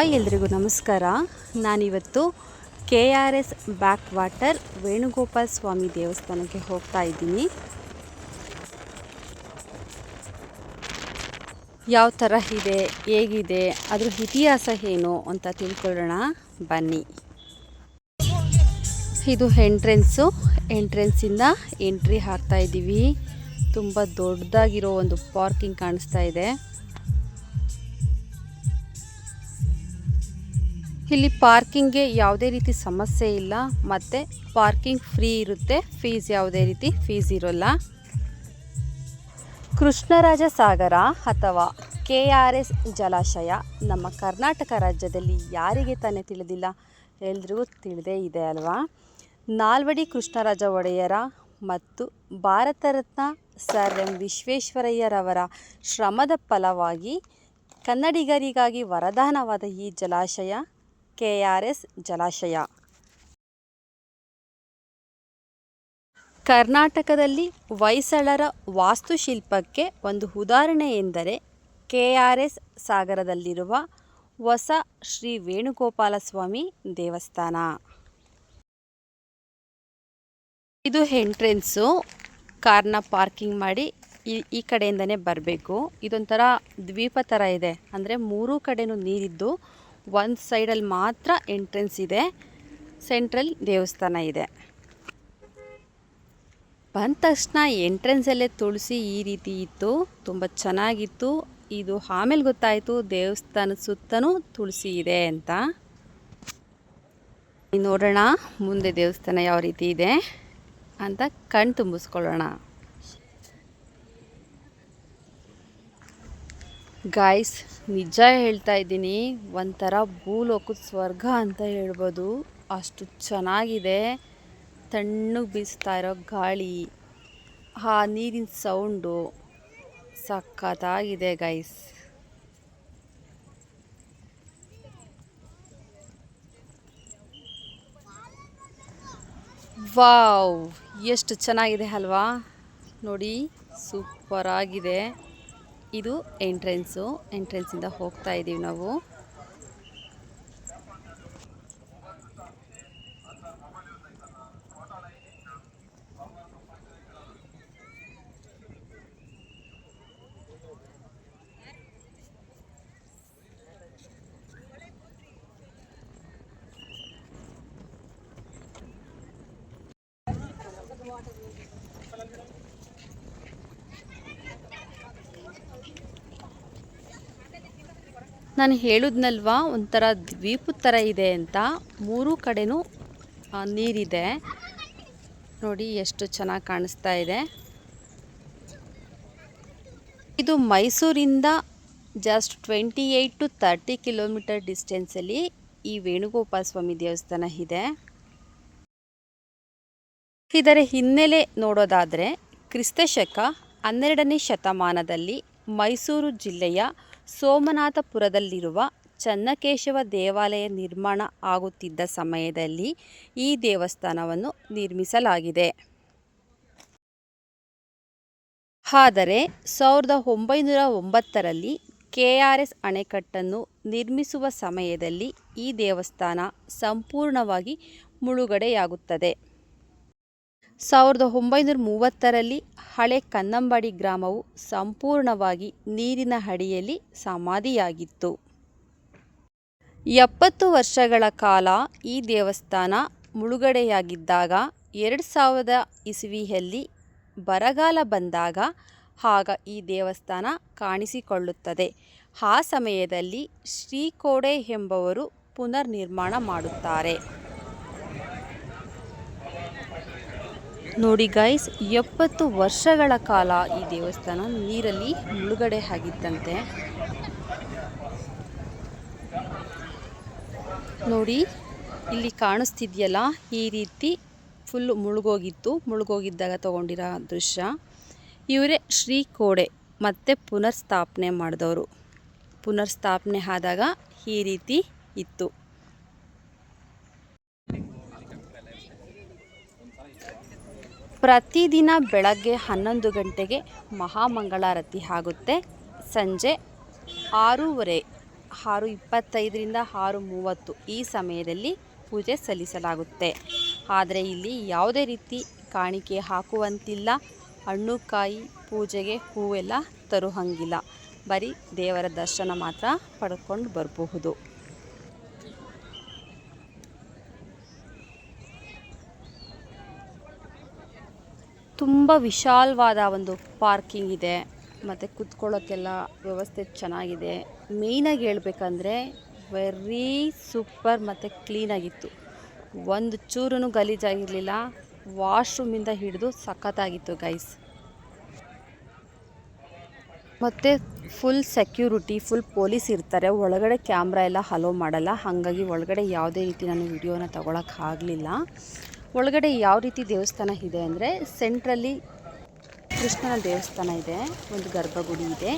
Hi ಎಲ್ರಿಗೂ ನಮಸ್ಕಾರ. ನಾನಿವತ್ತು K R S back water Venugopal Swamy ದೇವಸ್ಥಾನಕ್ಕೆ ಹೋಗ್ತಾ ಇದ್ದೀನಿ. ಯಾವ ಥರ ಇದೆ, ಹೇಗಿದೆ, ಅದ್ರ ಇತಿಹಾಸ ಏನು ಅಂತ ತಿಳ್ಕೊಳ್ಳೋಣ. ಬನ್ನಿ. ಇದು ಎಂಟ್ರೆನ್ಸು. ಎಂಟ್ರೆನ್ಸಿಂದ ಎಂಟ್ರಿ ಹಾಕ್ತಾ ಇದ್ದೀವಿ. ತುಂಬ ದೊಡ್ಡದಾಗಿರೋ ಒಂದು ಪಾರ್ಕಿಂಗ್ ಕಾಣಿಸ್ತಾ ಇದೆ. ಇಲ್ಲಿ ಪಾರ್ಕಿಂಗ್ಗೆ ಯಾವುದೇ ರೀತಿ ಸಮಸ್ಯೆ ಇಲ್ಲ, ಮತ್ತು ಪಾರ್ಕಿಂಗ್ ಫ್ರೀ ಇರುತ್ತೆ, ಫೀಸ್ ಯಾವುದೇ ರೀತಿ ಫೀಸ್ ಇರೋಲ್ಲ. ಕೃಷ್ಣರಾಜ ಸಾಗರ ಅಥವಾ ಕೆ ಆರ್ ಎಸ್ ಜಲಾಶಯ ನಮ್ಮ ಕರ್ನಾಟಕ ರಾಜ್ಯದಲ್ಲಿ ಯಾರಿಗೆ ತಾನೇ ತಿಳಿದಿಲ್ಲ? ಎಲ್ರಿಗೂ ತಿಳಿದೇ ಇದೆ ಅಲ್ವಾ? ನಾಲ್ವಡಿ ಕೃಷ್ಣರಾಜ ಒಡೆಯರ ಮತ್ತು ಭಾರತ ರತ್ನ ಸರ್ ಎಂ ವಿಶ್ವೇಶ್ವರಯ್ಯರವರ ಶ್ರಮದ ಫಲವಾಗಿ ಕನ್ನಡಿಗರಿಗಾಗಿ ವರದಾನವಾದ ಈ ಜಲಾಶಯ ಕೆ ಆರ್ ಜಲಾಶಯ. ಕರ್ನಾಟಕದಲ್ಲಿ ಹೊಯ್ಸಳರ ವಾಸ್ತುಶಿಲ್ಪಕ್ಕೆ ಒಂದು ಉದಾಹರಣೆ ಎಂದರೆ ಕೆ ಸಾಗರದಲ್ಲಿರುವ ಹೊಸ ಶ್ರೀ ವೇಣುಗೋಪಾಲ ಸ್ವಾಮಿ ದೇವಸ್ಥಾನ. ಇದು ಎಂಟ್ರೆನ್ಸು. ಕಾರ್ನ ಪಾರ್ಕಿಂಗ್ ಮಾಡಿ ಈ ಈ ಕಡೆಯಿಂದನೇ ಬರಬೇಕು. ಇದೊಂಥರ ದ್ವೀಪ ಥರ ಇದೆ. ಅಂದರೆ ಮೂರೂ ಕಡೆಯೂ ನೀರಿದ್ದು ಒಂದು ಸೈಡಲ್ಲಿ ಮಾತ್ರ ಎಂಟ್ರೆನ್ಸ್ ಇದೆ. ಸೆಂಟ್ರಲ್ ದೇವಸ್ಥಾನ ಇದೆ. ಬಂದ ತಕ್ಷಣ ಎಂಟ್ರೆನ್ಸಲ್ಲೇ ತುಳಸಿ ಈ ರೀತಿ ಇತ್ತು. ತುಂಬ ಚೆನ್ನಾಗಿತ್ತು. ಇದು ಆಮೇಲೆ ಗೊತ್ತಾಯಿತು ದೇವಸ್ಥಾನದ ಸುತ್ತಲೂ ತುಳಸಿ ಇದೆ ಅಂತ. ನೋಡೋಣ ಮುಂದೆ ದೇವಸ್ಥಾನ ಯಾವ ರೀತಿ ಇದೆ ಅಂತ ಕಣ್ ತುಂಬಿಸ್ಕೊಳ್ಳೋಣ. ಗಾಯ್ಸ್ ನಿಜ ಹೇಳ್ತಾ ಇದ್ದೀನಿ. ಒಂಥರ ಭೂಲೋಕದ ಸ್ವರ್ಗ ಅಂತ ಹೇಳ್ಬೋದು. ಅಷ್ಟು ಚೆನ್ನಾಗಿದೆ. ತಣ್ಣಗೆ ಬೀಸ್ತಾ ಇರೋ ಗಾಳಿ. ಆ ನೀರಿನ ಸೌಂಡು ಸಖತ್ತಾಗಿದೆ ಗಾಯ್ಸ್ ವಾವ್, ಎಷ್ಟು ಚೆನ್ನಾಗಿದೆ ಅಲ್ವಾ? ನೋಡಿ ಸೂಪರ್ ಆಗಿದೆ ಇದು ಎಂಟ್ರೆನ್ಸು ಎಂಟ್ರೆನ್ಸಿಂದ ಹೋಗ್ತಾ ಇದ್ದೀವಿ ನಾವು. ನಾನು ಹೇಳಿದ್ನಲ್ವಾ, ಒಂಥರ ದ್ವೀಪದ ಥರ ಇದೆ ಅಂತ. ಮೂರೂ ಕಡೆಯೂ ನೀರಿದೆ. ನೋಡಿ, ಎಷ್ಟು ಚೆನ್ನಾಗಿ ಕಾಣಿಸ್ತಾ ಇದೆ. ಇದು ಮೈಸೂರಿಂದ just twenty eight to thirty kilometer ಡಿಸ್ಟೆನ್ಸಲ್ಲಿ ಈ ವೇಣುಗೋಪಾಲ ಸ್ವಾಮಿ ದೇವಸ್ಥಾನ ಇದೆ. ಇದರ ಹಿನ್ನೆಲೆ ನೋಡೋದಾದರೆ, ಕ್ರಿಸ್ತಶಕ ಹನ್ನೆರಡನೇ ಶತಮಾನದಲ್ಲಿ ಮೈಸೂರು ಜಿಲ್ಲೆಯ ಸೋಮನಾಥಪುರದಲ್ಲಿರುವ ಚನ್ನಕೇಶವ ದೇವಾಲಯ ನಿರ್ಮಾಣ ಆಗುತ್ತಿದ್ದ ಸಮಯದಲ್ಲಿ ಈ ದೇವಸ್ಥಾನವನ್ನು ನಿರ್ಮಿಸಲಾಗಿದೆ. ಆದರೆ ಸಾವಿರದ ಒಂಬೈನೂರ ಒಂಬತ್ತರಲ್ಲಿ ಕೆ ಆರ್ ಎಸ್ ಅಣೆಕಟ್ಟನ್ನು ನಿರ್ಮಿಸುವ ಸಮಯದಲ್ಲಿ ಈ ದೇವಸ್ಥಾನ ಸಂಪೂರ್ಣವಾಗಿ ಮುಳುಗಡೆಯಾಗುತ್ತದೆ. ಸಾವಿರದ ಒಂಬೈನೂರ ಮೂವತ್ತರಲ್ಲಿ ಹಳೆ ಕನ್ನಂಬಾಡಿ ಗ್ರಾಮವು ಸಂಪೂರ್ಣವಾಗಿ ನೀರಿನ ಅಡಿಯಲ್ಲಿ ಸಮಾಧಿಯಾಗಿತ್ತು. ಎಪ್ಪತ್ತು ವರ್ಷಗಳ ಕಾಲ ಈ ದೇವಸ್ಥಾನ ಮುಳುಗಡೆಯಾಗಿದ್ದಾಗ ಎರಡು ಸಾವಿರದ ಇಸವಿಯಲ್ಲಿ ಬರಗಾಲ ಬಂದಾಗ ಆಗ ಈ ದೇವಸ್ಥಾನ ಕಾಣಿಸಿಕೊಳ್ಳುತ್ತದೆ. ಆ ಸಮಯದಲ್ಲಿ ಶ್ರೀಕೋಡೆ ಎಂಬವರು ಪುನರ್ ನಿರ್ಮಾಣ ಮಾಡುತ್ತಾರೆ. ನೋಡಿ ಗೈಸ್ ಎಪ್ಪತ್ತು ವರ್ಷಗಳ ಕಾಲ ಈ ದೇವಸ್ಥಾನ ನೀರಲ್ಲಿ ಮುಳುಗಡೆ ಆಗಿತ್ತಂತೆ ನೋಡಿ, ಇಲ್ಲಿ ಕಾಣಿಸ್ತಿದೆಯಲ್ಲ, ಈ ರೀತಿ ಫುಲ್ ಮುಳುಗೋಗಿತ್ತು. ಮುಳುಗೋಗಿದ್ದಾಗ ತಗೊಂಡಿರೋ ದೃಶ್ಯ. ಇವರೇ ಶ್ರೀ ಕೋಡೆ, ಮತ್ತೆ ಪುನರ್ ಸ್ಥಾಪನೆ ಮಾಡಿದವರು. ಪುನರ್ ಸ್ಥಾಪನೆ ಆದಾಗ ಈ ರೀತಿ ಇತ್ತು. ಪ್ರತಿದಿನ ಬೆಳಗ್ಗೆ ಹನ್ನೊಂದು ಗಂಟೆಗೆ ಮಹಾಮಂಗಳಾರತಿ ಆಗುತ್ತೆ. ಸಂಜೆ ಆರೂವರೆ, ಆರು ಇಪ್ಪತ್ತೈದರಿಂದ ಆರು ಮೂವತ್ತು ಈ ಸಮಯದಲ್ಲಿ ಪೂಜೆ ಸಲ್ಲಿಸಲಾಗುತ್ತೆ. ಆದರೆ ಇಲ್ಲಿ ಯಾವುದೇ ರೀತಿ ಕಾಣಿಕೆ ಹಾಕುವಂತಿಲ್ಲ. ಹಣ್ಣು ಕಾಯಿ ಪೂಜೆಗೆ ಹೂವೆಲ್ಲ ತರುವಂಗಿಲ್ಲ ಬರೀ ದೇವರ ದರ್ಶನ ಮಾತ್ರ ಪಡ್ಕೊಂಡು ಬರಬಹುದು. ತುಂಬ ವಿಶಾಲವಾದ ಒಂದು ಪಾರ್ಕಿಂಗ್ ಇದೆ. ಮತ್ತು ಕುತ್ಕೊಳ್ಳೋಕ್ಕೆಲ್ಲ ವ್ಯವಸ್ಥೆ ಚೆನ್ನಾಗಿದೆ. ಮೇಯ್ನಾಗಿ ಹೇಳ್ಬೇಕಂದ್ರೆ ವೆರಿ ಸೂಪರ್ ಮತ್ತು ಕ್ಲೀನಾಗಿತ್ತು ಒಂದು ಚೂರು ಗಲೀಜಾಗಿರಲಿಲ್ಲ ವಾಶ್ರೂಮಿಂದ ಹಿಡಿದು ಸಖತ್ತಾಗಿತ್ತು ಗೈಸ್ ಮತ್ತು ಫುಲ್ ಸೆಕ್ಯೂರಿಟಿ ಫುಲ್ ಪೊಲೀಸ್ ಇರ್ತಾರೆ. ಒಳಗಡೆ ಕ್ಯಾಮ್ರಾ ಎಲ್ಲ ಹಲೋ ಮಾಡಲ್ಲ. ಹಾಗಾಗಿ ಒಳಗಡೆ ಯಾವುದೇ ರೀತಿ ನಾನು ವಿಡಿಯೋನ ತಗೊಳಕ್ಕಾಗಲಿಲ್ಲ ಒಳಗಡೆ ಯಾವ ರೀತಿ ದೇವಸ್ಥಾನ ಇದೆ ಅಂದರೆ ಸೆಂಟ್ರಲ್ಲಿ ಕೃಷ್ಣನ ದೇವಸ್ಥಾನ ಇದೆ, ಒಂದು ಗರ್ಭಗುಡಿ ಇದೆ.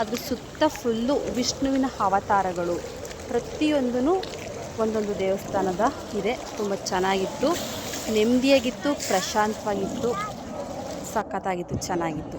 ಅದ್ರ ಸುತ್ತ ಫುಲ್ಲು ವಿಷ್ಣುವಿನ ಅವತಾರಗಳು. ಪ್ರತಿಯೊಂದೂ ಒಂದೊಂದು ದೇವಸ್ಥಾನದ ಇದೆ. ತುಂಬ ಚೆನ್ನಾಗಿತ್ತು. ನೆಮ್ಮದಿಯಾಗಿತ್ತು, ಪ್ರಶಾಂತವಾಗಿತ್ತು, ಸಖತ್ತಾಗಿತ್ತು, ಚೆನ್ನಾಗಿತ್ತು.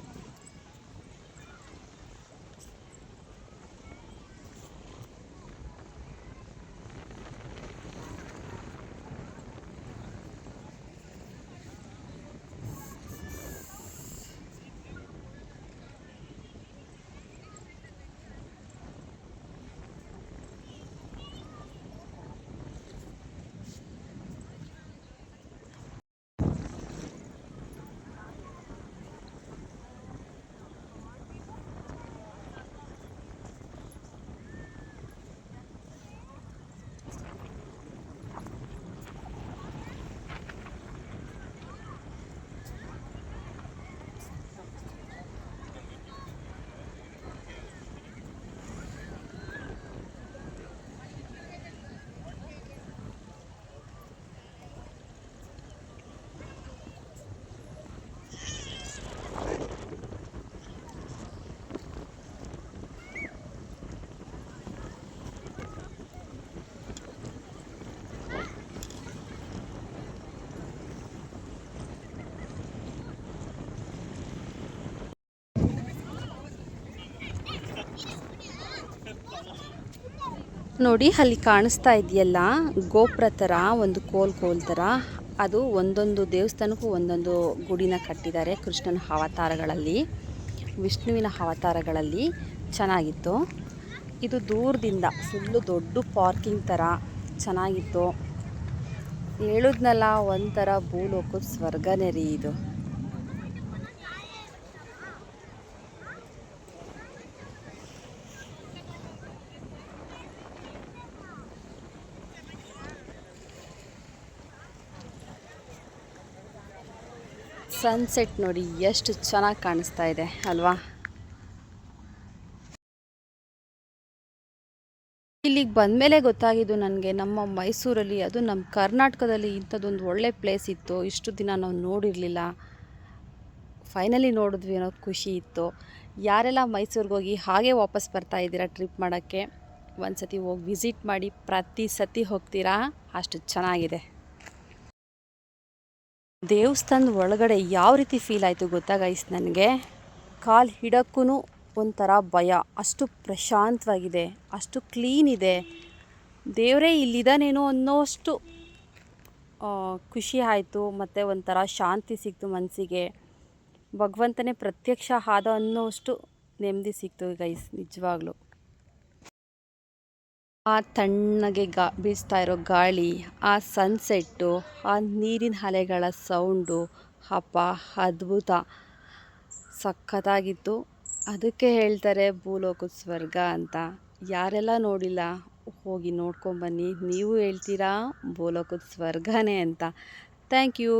ನೋಡಿ, ಅಲ್ಲಿ ಕಾಣಿಸ್ತಾ ಇದೆಯಲ್ಲ, ಗೋಪುರ ಥರ, ಒಂದು ಕೋಲ್ ಕೋಲ್ ಥರ. ಅದು ಒಂದೊಂದು ದೇವಸ್ಥಾನಕ್ಕೂ ಒಂದೊಂದು ಗುಡಿನ ಕಟ್ಟಿದ್ದಾರೆ ಕೃಷ್ಣನ ಅವತಾರಗಳಲ್ಲಿ, ವಿಷ್ಣುವಿನ ಅವತಾರಗಳಲ್ಲಿ. ಚೆನ್ನಾಗಿತ್ತು. ಇದು ದೂರದಿಂದ, ಫುಲ್ಲು ದೊಡ್ಡ ಪಾರ್ಕಿಂಗ್ ಥರ ಚೆನ್ನಾಗಿತ್ತು. ಹೇಳಿದ್ನಲ್ಲ, ಒಂಥರ ಭೂಲೋಕದ ಸ್ವರ್ಗನೇ ರೀ ಇದು. ಸನ್ಸೆಟ್ ನೋಡಿ, ಎಷ್ಟು ಚೆನ್ನಾಗಿ ಕಾಣಿಸ್ತಾ ಇದೆ, ಅಲ್ವಾ? ಇಲ್ಲಿಗೆ ಬಂದಮೇಲೆ ಗೊತ್ತಾಗಿದ್ದು ನನಗೆ ನಮ್ಮ ಮೈಸೂರಲ್ಲಿ, ಅದು ನಮ್ಮ ಕರ್ನಾಟಕದಲ್ಲಿ ಇಂಥದ್ದೊಂದು ಒಳ್ಳೆ ಪ್ಲೇಸ್ ಇತ್ತು. ಇಷ್ಟು ದಿನ ನಾವು ನೋಡಿರಲಿಲ್ಲ. ಫೈನಲಿ ನೋಡಿದ್ವಿ ಅನ್ನೋ ಖುಷಿ ಇತ್ತು. ಯಾರೆಲ್ಲ ಮೈಸೂರಿಗೆ ಹೋಗಿ ಹಾಗೆ ವಾಪಸ್ ಬರ್ತಾ ಇದ್ದೀರಾ ಟ್ರಿಪ್ ಮಾಡೋಕ್ಕೆ? ಒಂದು ಸತಿ ಹೋಗಿ ವಿಸಿಟ್ ಮಾಡಿ, ಪ್ರತಿ ಸತಿ ಹೋಗ್ತೀರಾ? ಅಷ್ಟು ಚೆನ್ನಾಗಿದೆ. ದೇವಸ್ಥಾನದ ಒಳಗಡೆ ಯಾವ ರೀತಿ ಫೀಲ್ ಆಯಿತು ಗೊತ್ತಾ ಗೈಸ್ ನನಗೆ? ಕಾಲು ಹಿಡಕ್ಕೂ ಒಂಥರ ಭಯ. ಅಷ್ಟು ಪ್ರಶಾಂತವಾಗಿದೆ, ಅಷ್ಟು ಕ್ಲೀನ್ ಇದೆ. ದೇವರೇ ಇಲ್ಲಿದ್ದಾನೇನೋ ಅನ್ನೋಷ್ಟು ಖುಷಿ ಆಯಿತು, ಮತ್ತು ಒಂಥರ ಶಾಂತಿ ಸಿಕ್ತು ಮನಸ್ಸಿಗೆ ಭಗವಂತನೇ ಪ್ರತ್ಯಕ್ಷ ಆದ ಅನ್ನೋಷ್ಟು ನೆಮ್ಮದಿ ಸಿಕ್ತು ಗೈಸ್ ನಿಜವಾಗ್ಲೂ. ಆ ತಣ್ಣಗೆ ಗಾ, ಬೀಸ್ತಾ ಇರೋ ಗಾಳಿ, ಆ ಸನ್ಸೆಟ್ಟು ಆ ನೀರಿನ ಅಲೆಗಳ ಸೌಂಡು ಹಬ್ಬ ಅದ್ಭುತ. ಸಖತ್ತಾಗಿತ್ತು. ಅದಕ್ಕೆ ಹೇಳ್ತಾರೆ ಭೂಲೋಕದ ಸ್ವರ್ಗ ಅಂತ. ಯಾರೆಲ್ಲ ನೋಡಿಲ್ಲ, ಹೋಗಿ ನೋಡ್ಕೊಂಬನ್ನಿ ನೀವು ಹೇಳ್ತೀರಾ ಭೂಲೋಕದ ಸ್ವರ್ಗನೇ ಅಂತ. Thank you